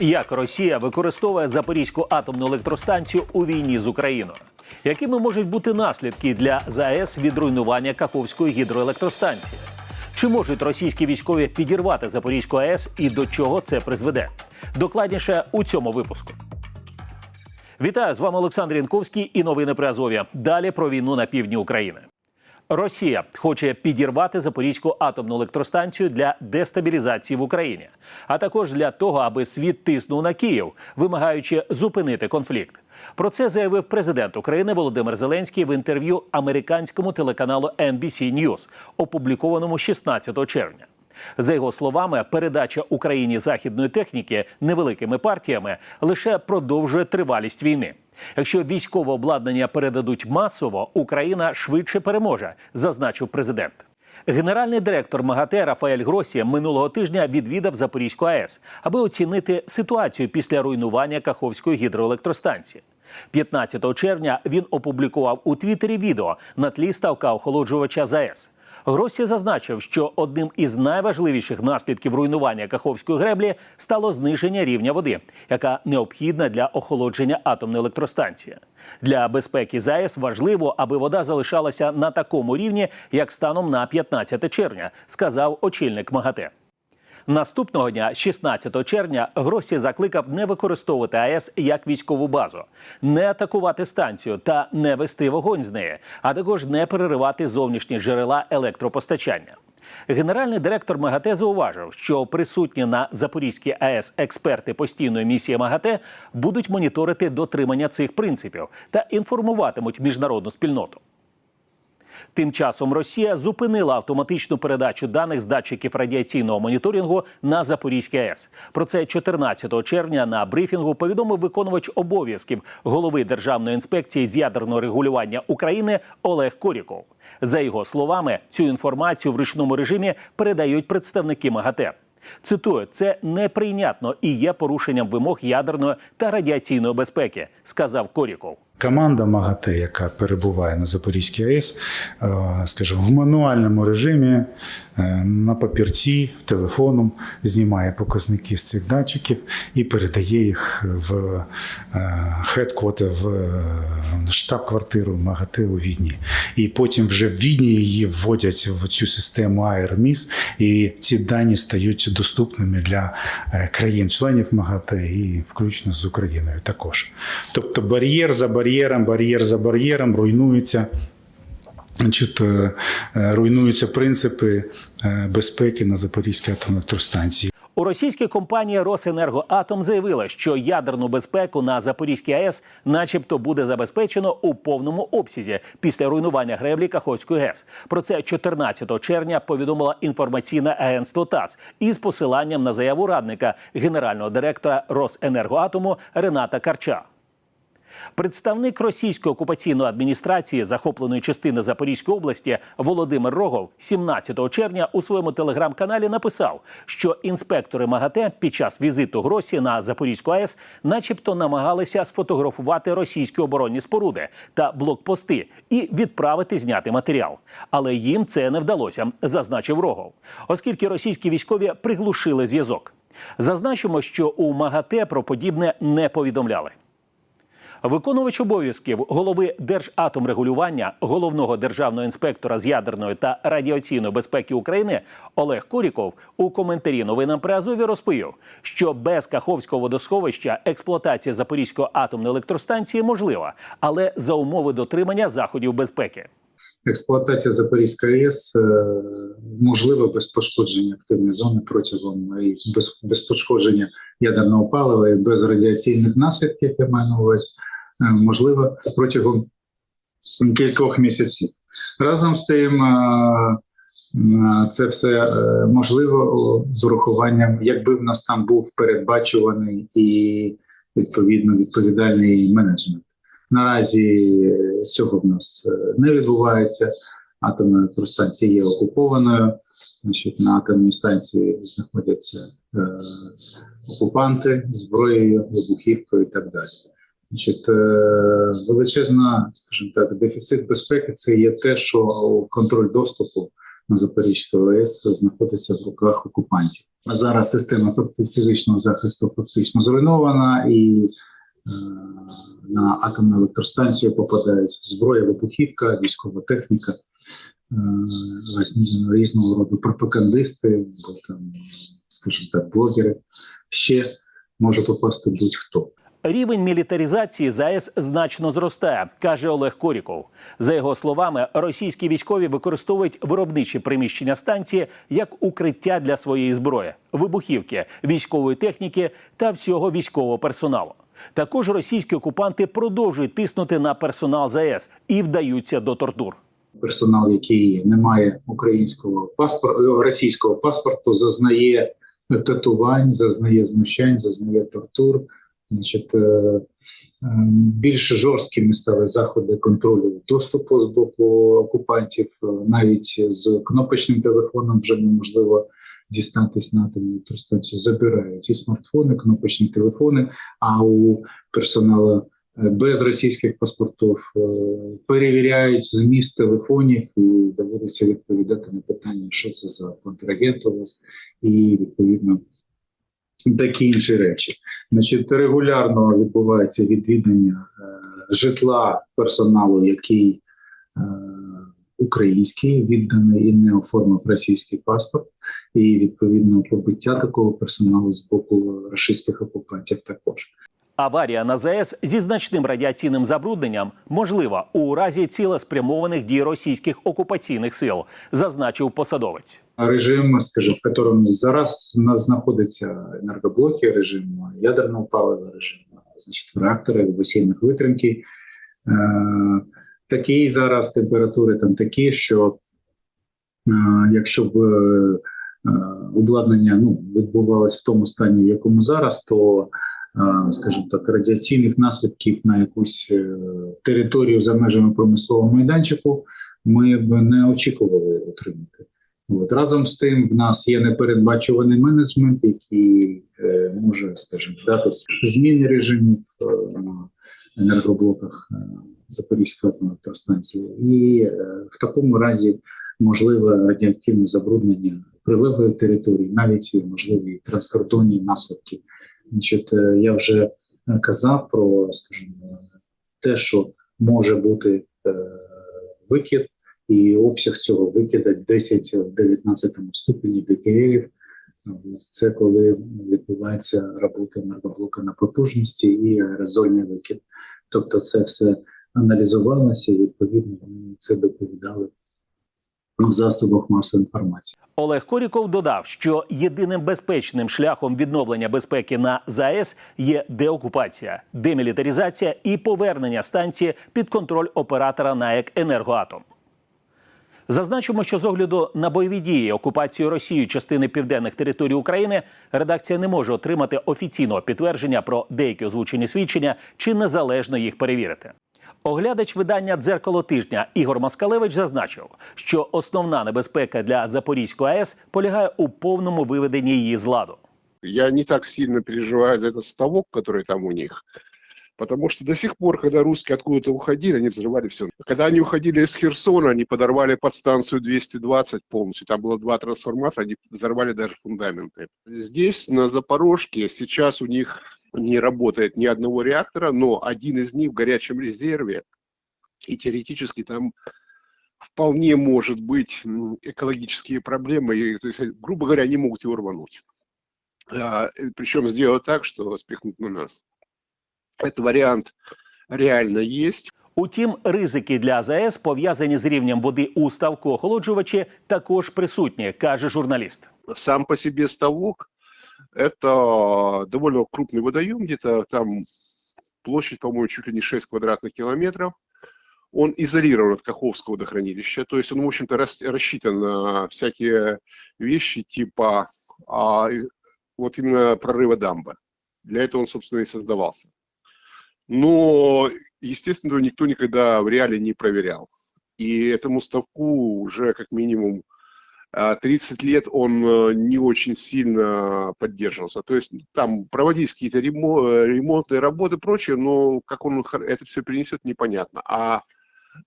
Як Росія використовує Запорізьку атомну електростанцію у війні з Україною? Якими можуть бути наслідки для ЗАЕС від руйнування Каховської гідроелектростанції? Чи можуть російські військові підірвати Запорізьку АЕС і до чого це призведе? Докладніше у цьому випуску. Вітаю з вами Олександр Янковський і новини при Азові. Далі про війну на півдні України. Росія хоче підірвати Запорізьку атомну електростанцію для дестабілізації в Україні, а також для того, аби світ тиснув на Київ, вимагаючи зупинити конфлікт. Про це заявив президент України Володимир Зеленський в інтерв'ю американському телеканалу NBC News, опублікованому 16 червня. За його словами, передача Україні західної техніки невеликими партіями лише продовжує тривалість війни. Якщо військове обладнання передадуть масово, Україна швидше переможе, зазначив президент. Генеральний директор МАГАТЕ Рафаель Гросі минулого тижня відвідав Запорізьку АЕС, аби оцінити ситуацію після руйнування Каховської гідроелектростанції. 15 червня він опублікував у Твіттері відео на тлі ставка охолоджувача ЗАЕС. Гросі зазначив, що одним із найважливіших наслідків руйнування Каховської греблі стало зниження рівня води, яка необхідна для охолодження атомної електростанції. Для безпеки ЗАЕС важливо, аби вода залишалася на такому рівні, як станом на 15 червня, сказав очільник МАГАТЕ. Наступного дня, 16 червня, Гросі закликав не використовувати АЕС як військову базу, не атакувати станцію та не вести вогонь з неї, а також не переривати зовнішні джерела електропостачання. Генеральний директор МАГАТЕ зауважив, що присутні на Запорізькій АЕС експерти постійної місії МАГАТЕ будуть моніторити дотримання цих принципів та інформуватимуть міжнародну спільноту. Тим часом Росія зупинила автоматичну передачу даних з датчиків радіаційного моніторингу на Запорізькій АЕС. Про це 14 червня на брифінгу повідомив виконувач обов'язків голови Державної інспекції з ядерного регулювання України Олег Коріков. За його словами, цю інформацію в ручному режимі передають представники МАГАТЕ. Цитую, це неприйнятно і є порушенням вимог ядерної та радіаційної безпеки, сказав Коріков. Команда МАГАТЕ, яка перебуває на Запорізькій АЕС, е, скажімо, в мануальному режимі е, на папірці телефоном знімає показники з цих датчиків і передає їх в хедквотер, в штаб-квартиру МАГАТЕ у Відні. І потім вже в Відні її вводять в цю систему АЕРМІС, і ці дані стають доступними для е, країн-членів МАГАТЕ і включно з Україною також. Тобто бар'єр за бар'єром, бар'єр за бар'єром руйнується. Значить, е, е, руйнуються принципи е, безпеки на Запорізькій атомній електростанції. У російській компанії Росенергоатом заявила, що ядерну безпеку на Запорізькій АЕС, начебто, буде забезпечено у повному обсязі після руйнування греблі Каховської ГЕС. Про це 14 червня повідомила інформаційне агентство ТАСС із посиланням на заяву радника генерального директора Росенергоатому Рената Карча. Представник російської окупаційної адміністрації захопленої частини Запорізької області Володимир Рогов 17 червня у своєму телеграм-каналі написав, що інспектори МАГАТЕ під час візиту Гросі на Запорізьку АЕС, начебто, намагалися сфотографувати російські оборонні споруди та блокпости і відправити зняти матеріал. Але їм це не вдалося, зазначив Рогов, оскільки російські військові приглушили зв'язок. Зазначимо, що у МАГАТЕ про подібне не повідомляли. Виконувач обов'язків голови Держатомрегулювання, головного державного інспектора з ядерної та радіаційної безпеки України Олег Куріков у коментарі новинам при Азові розповів, що без Каховського водосховища експлуатація Запорізької атомної електростанції можлива, але за умови дотримання заходів безпеки. Експлуатація Запорізької АЕС е, можлива без пошкодження активної зони протягом і без, без пошкодження ядерного палива і без радіаційних наслідків, я маю на увазі, е, можливо протягом кількох місяців. Разом з тим, е, е, це все е, можливо з урахуванням, якби в нас там був передбачуваний і відповідно відповідальний менеджмент. Наразі е, цього в нас е, не відбувається. Атомна електростанція є окупованою. Значить, на атомній станції знаходяться е, окупанти зброєю, вибухівкою і так далі. Значить, е, величезна, скажімо так, дефіцит безпеки це є те, що контроль доступу на Запорізьку АЕС знаходиться в руках окупантів. А Зараз система фізичного захисту фактично зруйнована, і е, на атомну електростанцію попадають зброя, вибухівка, військова техніка, е, різного- роду пропагандисти, або там, скажімо так, блогери. Ще може попасти будь-хто. Рівень мілітаризації ЗАЕС значно зростає, каже Олег Коріков. За його словами, російські військові використовують виробничі приміщення станції як укриття для своєї зброї, вибухівки, військової техніки та всього військового персоналу. Також російські окупанти продовжують тиснути на персонал ЗАЕС і вдаються до тортур. персонал, який не має українського паспорту, російського паспорту, зазнає татувань, зазнає знущань, зазнає тортур. Значить, е, е, більш жорсткими стали заходи контролю доступу з боку окупантів. Е, Навіть з кнопочним телефоном вже неможливо дістатись на атомну електростанцію. Забирають і смартфони, кнопочні телефони. А у персоналу е, без російських паспортів е, перевіряють зміст телефонів і доводиться відповідати на питання, що це за контрагент у вас, і відповідно такі інші речі. Значить, регулярно відбувається відвідання е, житла персоналу, який е, український, відданий і не оформив російський паспорт, і відповідно побиття такого персоналу з боку російських окупантів також. Аварія на ЗАЕС зі значним радіаційним забрудненням можлива у разі цілеспрямованих дій російських окупаційних сил, зазначив посадовець. режим, скажімо, в якому зараз знаходяться енергоблоки, режим ядерного палива, режим значить, реактори весільних витримки. Е, такі зараз температури там такі, що е, якщо б е, е, обладнання ну, відбувалось в тому стані, в якому зараз, то е, скажімо так, радіаційних наслідків на якусь е, територію за межами промислового майданчику ми б не очікували отримати. От разом з тим, в нас є непередбачуваний менеджмент, який може, скажімо, датись зміни режимів на енергоблоках Запорізької електростанції, і е, в такому разі можливе радіоактивне забруднення прилеглої території, навіть можливі транскордонні наслідки. Значить, е, я вже е, казав про, скажімо, те, що може бути викид і обсяг цього викида 10 в 19 ступені бекерелів. Це коли відбувається робота енергоблока на потужності і аерозольний викид. Тобто, це все аналізувалося і відповідно це доповідали в засобах масової інформації. Олег Коріков додав, що єдиним безпечним шляхом відновлення безпеки на ЗАЕС є деокупація, демілітаризація і повернення станції під контроль оператора НАЕК «Енергоатом». Зазначимо, що з огляду на бойові дії окупацію Росією частини південних територій України редакція не може отримати офіційного підтвердження про деякі озвучені свідчення чи незалежно їх перевірити. Оглядач видання Дзеркало тижня Ігор Маскалевич зазначив, що основна небезпека для Запорізької АЕС полягає у повному виведенні її з ладу. Я не так сильно переживаю за этот ставок, который там у них, потому что до сих пор, когда русские откуда-то уходили, они взрывали все. Когда они уходили из Херсона, они подорвали подстанцию 220 полностью. Там было два трансформатора, они взорвали даже фундаменты. Здесь, на Запорожке, сейчас у них не работает ни одного реактора, но один из них в горячем резерве, и теоретически там вполне может быть м, экологические проблемы, и, то есть, грубо говоря, они могут его рвануть. А, э, Причем сделать так, что спихнуть на нас. Этот вариант реально есть. Утім, ризики для ЗАЕС, пов'язані з рівнем води у ставку охолоджувачі, також присутні, каже журналіст. Сам по себе ставок – это довольно крупный водоем, где-то там площадь, по-моему, чуть ли не 6 квадратных километров. Он изолирован от Каховского водохранилища, то есть он, в общем-то, рас- рассчитан на всякие вещи типа а, вот именно прорыва дамбы. Для этого он, собственно, и создавался. Но, естественно, никто никогда в реале не проверял. И этому ставку уже как минимум 30 лет он э, не очень сильно поддерживался. То есть там проводились какие-то э, ремонтные работы и прочее, но как он это все принесет, непонятно. А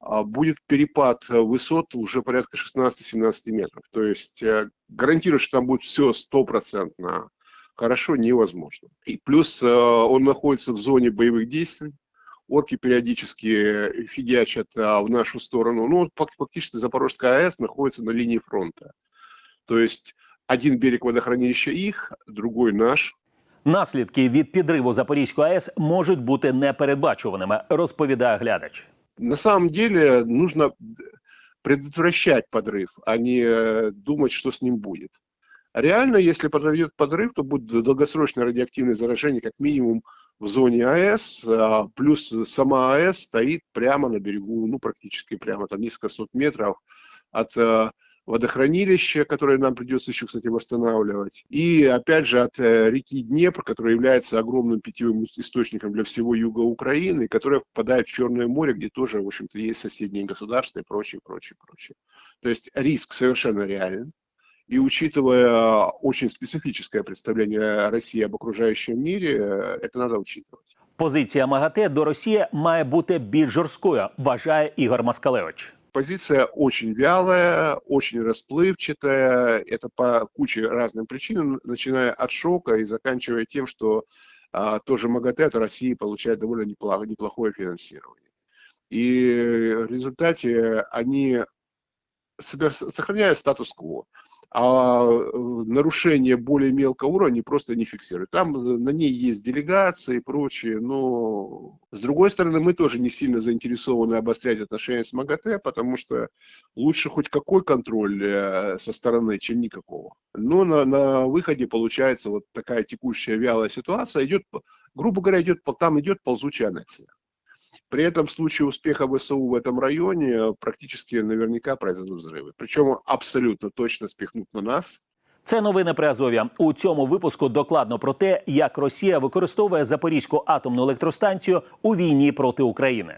а, будет перепад высот уже порядка 16-17 метров. То есть э, гарантирую, что там будет все стопроцентно хорошо, невозможно. И плюс он находится в зоне боевых действий, орки периодически фигачат а, в нашу сторону. Ну, вот фак- фактически Запорожская АЭС находится на линии фронта. То есть один берег водохранилища их, другой наш. Наслідки від підриву Запорізької АЕС можуть бути непередбачуваними, розповідає глядач. На самом деле нужно предотвращать подрыв, а не э, думать, что с ним будет. Реально, если произойдет подрыв, то будет долгосрочное радиоактивное заражение как минимум в зоне АЭС, а, плюс сама АЭС стоит прямо на берегу, ну практически прямо, там несколько сот метров от э, водохранилища, которое нам придется еще, кстати, восстанавливать. И, опять же, от э, реки Днепр, которая является огромным питьевым источником для всего юга Украины, которая впадает в Черное море, где тоже, в общем-то, есть соседние государства и прочее, прочее, прочее. То есть риск совершенно реален. И учитывая очень специфическое представление России об окружающем мире, э, это надо учитывать. Позиція МАГАТЕ до Росії має бути більш жорсткою, вважає Ігор Маскалевич. Позиция очень вялая, очень расплывчатая. Это по куче разных причин, начиная от шока и заканчивая тем, что а, тоже МАГАТЭ от России получает довольно неплохо, неплохое финансирование. И в результате они собер- сохраняют статус-кво. А э, нарушение более мелкого уровня просто не фиксируют. Там э, на ней есть делегации и прочее, но с другой стороны мы тоже не сильно заинтересованы обострять отношения с МАГАТЭ, потому что лучше хоть какой контроль э, со стороны, чем никакого. Но на, на выходе получается вот такая текущая вялая ситуация, идет, грубо говоря, идет, там идет ползучая аннексия. При этом в случае успеха ВСУ в этом районе э, практически наверняка произойдут взрывы. Причем абсолютно точно спихнут на нас. Це новини при Азов'я. У цьому випуску докладно про те, як Росія використовує Запорізьку атомну електростанцію у війні проти України.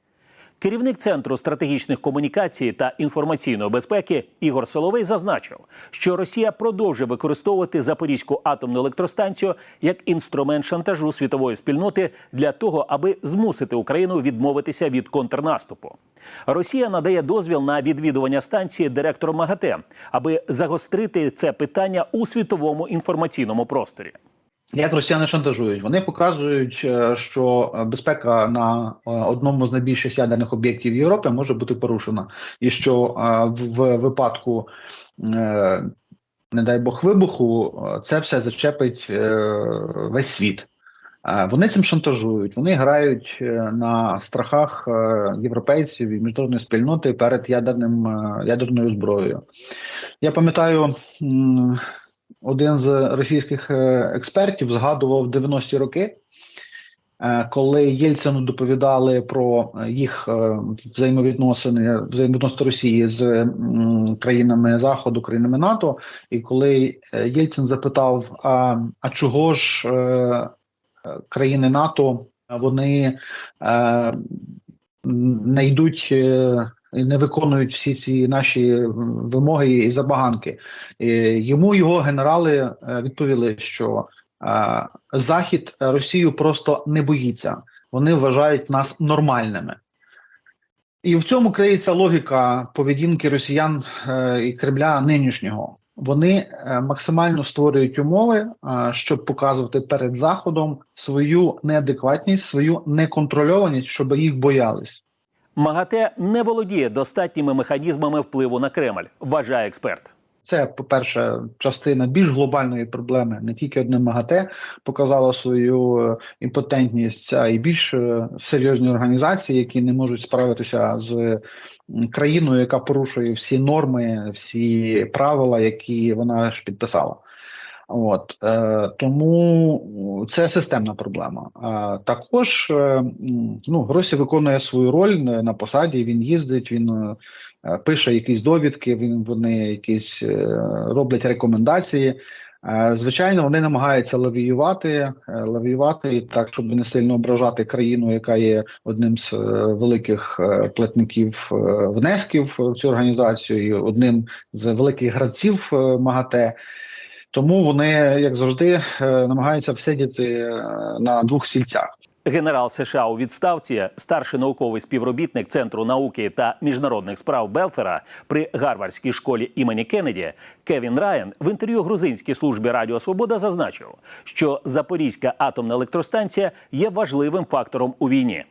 Керівник центру стратегічних комунікацій та інформаційної безпеки Ігор Соловей зазначив, що Росія продовжує використовувати Запорізьку атомну електростанцію як інструмент шантажу світової спільноти для того, аби змусити Україну відмовитися від контрнаступу. Росія надає дозвіл на відвідування станції директору МАГАТЕ, аби загострити це питання у світовому інформаційному просторі. Як росіяни шантажують? Вони показують, е, що безпека на е, одному з найбільших ядерних об'єктів Європи може бути порушена, і що е, в випадку, не дай Бог, вибуху, це все зачепить весь світ. Вони цим шантажують, вони грають на страхах європейців і міжнародної спільноти перед ядерним ядерною зброєю. Я пам'ятаю. Один з російських е, експертів згадував 90-ті роки, е, коли Єльцину доповідали про е, їх взаємовідносини, взаємовідносини Росії з країнами Заходу, країнами НАТО. І коли Єльцин запитав: а, а чого ж країни НАТО вони не йдуть не виконують всі ці наші вимоги і забаганки? Е, Йому його генерали е, відповіли, що е, Захід Росію просто не боїться. Вони вважають нас нормальними. І в цьому криється логіка поведінки росіян е, і Кремля нинішнього. Вони е, максимально створюють умови, е, щоб показувати перед Заходом свою неадекватність, свою неконтрольованість, щоб їх боялись. МАГАТЕ не володіє достатніми механізмами впливу на Кремль, вважає експерт. Це, по-перше, частина більш глобальної проблеми. Не тільки одне МАГАТЕ показало свою е, імпотентність, а й більш е, серйозні організації, які не можуть справитися з країною, яка порушує всі норми, всі правила, які вона ж підписала. От е, тому це системна проблема. А також е, ну, Гросі виконує свою роль на посаді. Він їздить, він е, е, пише якісь довідки, він вони якісь е, роблять рекомендації. Е, Звичайно, вони намагаються лавіювати, е, лавіювати так, щоб не сильно ображати країну, яка є одним з е, великих е, платників е, внесків в цю організацію, і одним з великих гравців е, МАГАТЕ. Тому вони, як завжди, е, намагаються всидіти е, на двох сільцях. Генерал США у відставці, старший науковий співробітник Центру науки та міжнародних справ Белфера при Гарвардській школі імені Кеннеді Кевін Райан в інтерв'ю грузинській службі Радіо Свобода зазначив, що Запорізька атомна електростанція є важливим фактором у війні.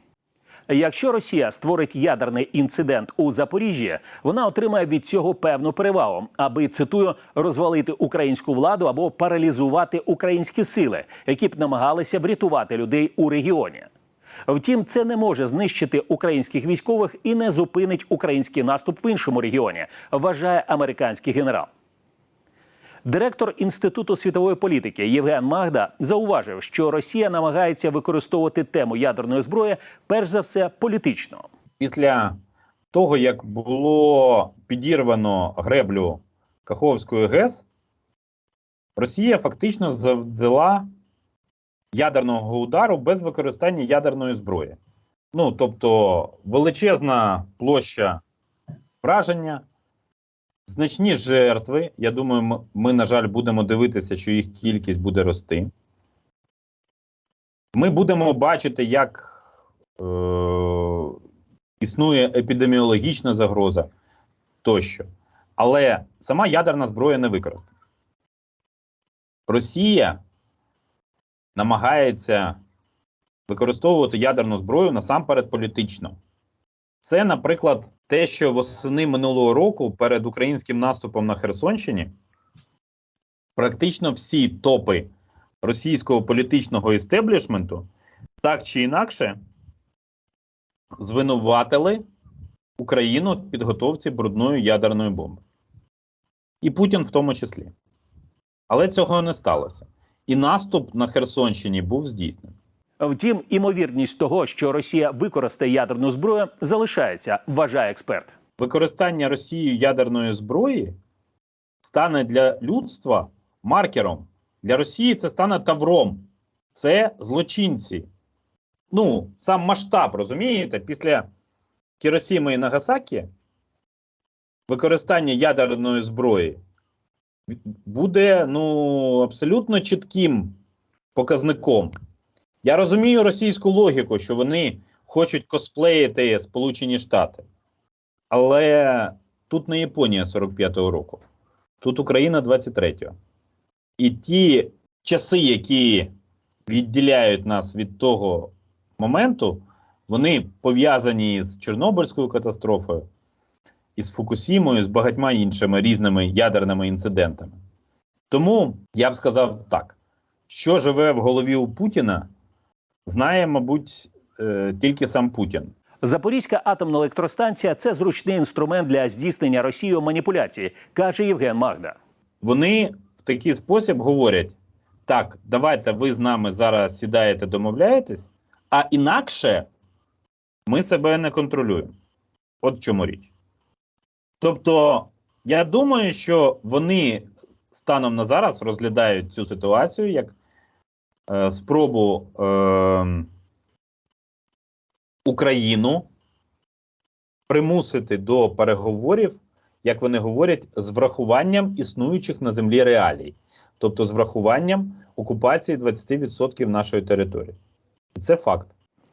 Якщо Росія створить ядерний інцидент у Запоріжжі, вона отримає від цього певну перевагу, аби цитую розвалити українську владу або паралізувати українські сили, які б намагалися врятувати людей у регіоні. Втім, це не може знищити українських військових і не зупинить український наступ в іншому регіоні, вважає американський генерал. Директор Інституту світової політики Євген Магда зауважив, що Росія намагається використовувати тему ядерної зброї перш за все політично. після того, як було підірвано греблю Каховської ГЕС, Росія фактично завдала ядерного удару без використання ядерної зброї. Ну, тобто, величезна площа враження, значні жертви. Я думаю, ми, на жаль, будемо дивитися, що їх кількість буде рости. Ми будемо бачити, як е, існує епідеміологічна загроза тощо. Але сама ядерна зброя не використана. Росія намагається використовувати ядерну зброю насамперед політично. Це, наприклад, те, що восени минулого року перед українським наступом на Херсонщині практично всі топи російського політичного істеблішменту так чи інакше звинуватили Україну в підготовці брудної ядерної бомби. І Путін в тому числі. Але цього не сталося. І наступ на Херсонщині був здійснений. Втім, імовірність того, що Росія використає ядерну зброю, залишається, вважає експерт. Використання Росією ядерної зброї стане для людства маркером. Для Росії це стане тавром. Це злочинці. Ну, сам масштаб, розумієте, після Кіросіми і Нагасакі використання ядерної зброї буде ну, абсолютно чітким показником. Я розумію російську логіку, що вони хочуть косплеїти Сполучені Штати. Але тут не Японія 45-го року, тут Україна 23-го. І ті часи, які відділяють нас від того моменту, вони пов'язані з Чорнобильською катастрофою, із Фукусімою, з багатьма іншими різними ядерними інцидентами. Тому я б сказав так: що живе в голові у Путіна, знає, мабуть, е, тільки сам Путін. Запорізька атомна електростанція це зручний інструмент для здійснення Росією маніпуляцій, каже Євген Магда. Вони в такий спосіб говорять: так, давайте ви з нами зараз сідаєте, домовляєтесь, а інакше ми себе не контролюємо. От в чому річ. Тобто, я думаю, що вони станом на зараз розглядають цю ситуацію як е, спробу е, Україну примусити до переговорів як вони говорять, з врахуванням існуючих на землі реалій, тобто з врахуванням окупації 20% нашої території. І це факт.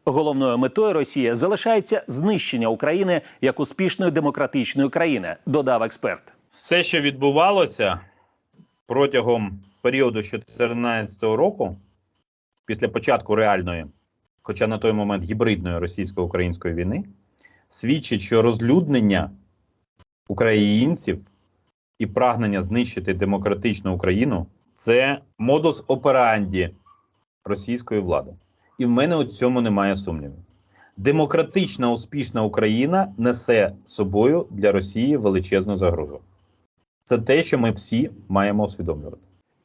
Головною метою Росії залишається знищення України як успішної демократичної країни, додав експерт. Все, що відбувалося протягом періоду 2014 року, після початку реальної, хоча на той момент гібридної російсько-української війни, свідчить, що розлюднення українців і прагнення знищити демократичну Україну це модус операнді російської влади. І в мене у цьому немає сумніву. Демократична успішна Україна несе собою для Росії величезну загрозу. Це те, що ми всі маємо усвідомлювати.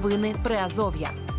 Новини Приазов'я.